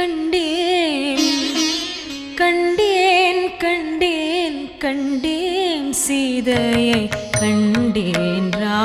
கண்டேன் கண்டேன் கண்டேன் கண்டேன் சீதையை கண்டேன் ரா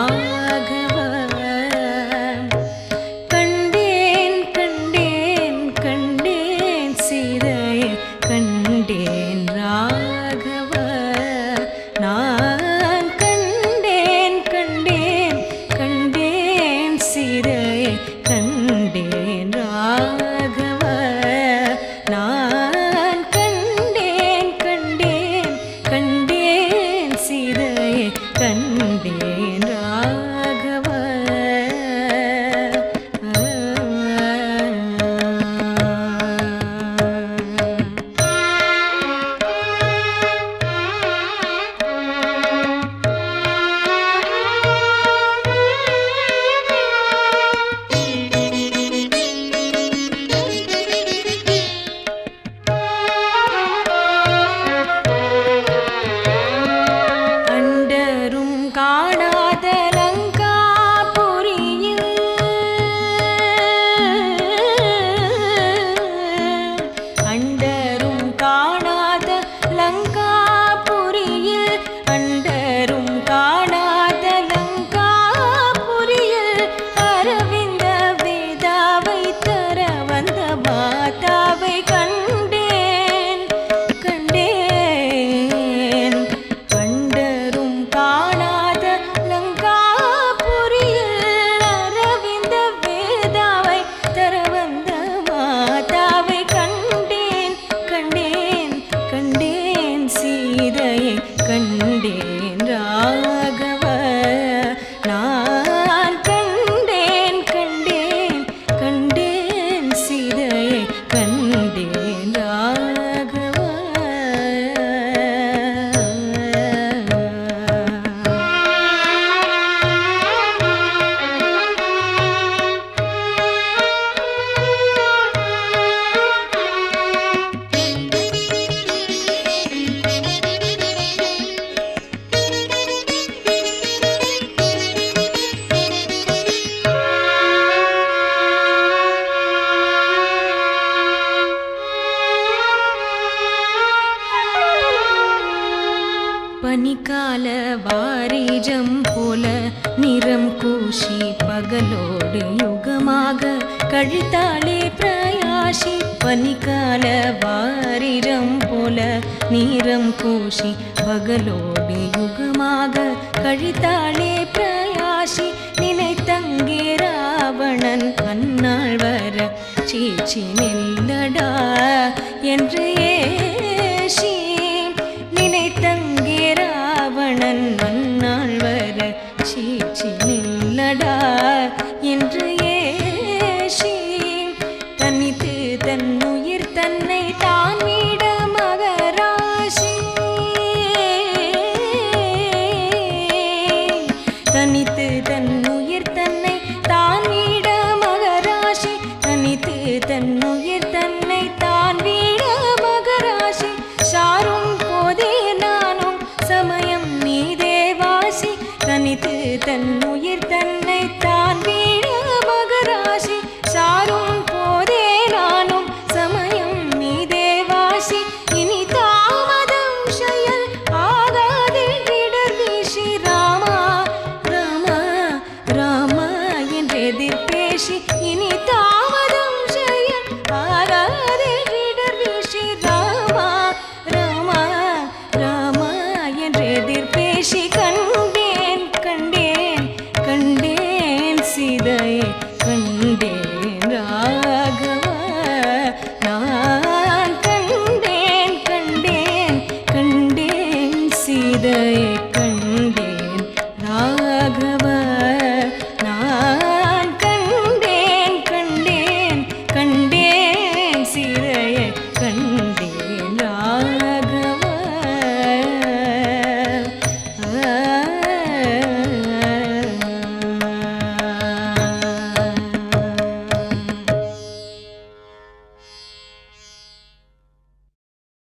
பாரீஜம் போல நிறம் கூஷி பகலோடு யுகமாக கழித்தாளே பிரயாசி பனிக்கால வாரிரம் போல நிறம் கூஷி பகலோடு யுகமாக கழித்தாளே பிரயாசி நினைத்தங்கே ராவணன் அந்நாள் வர சீச்சி நில்லடா என்று মেয়েদের পেশি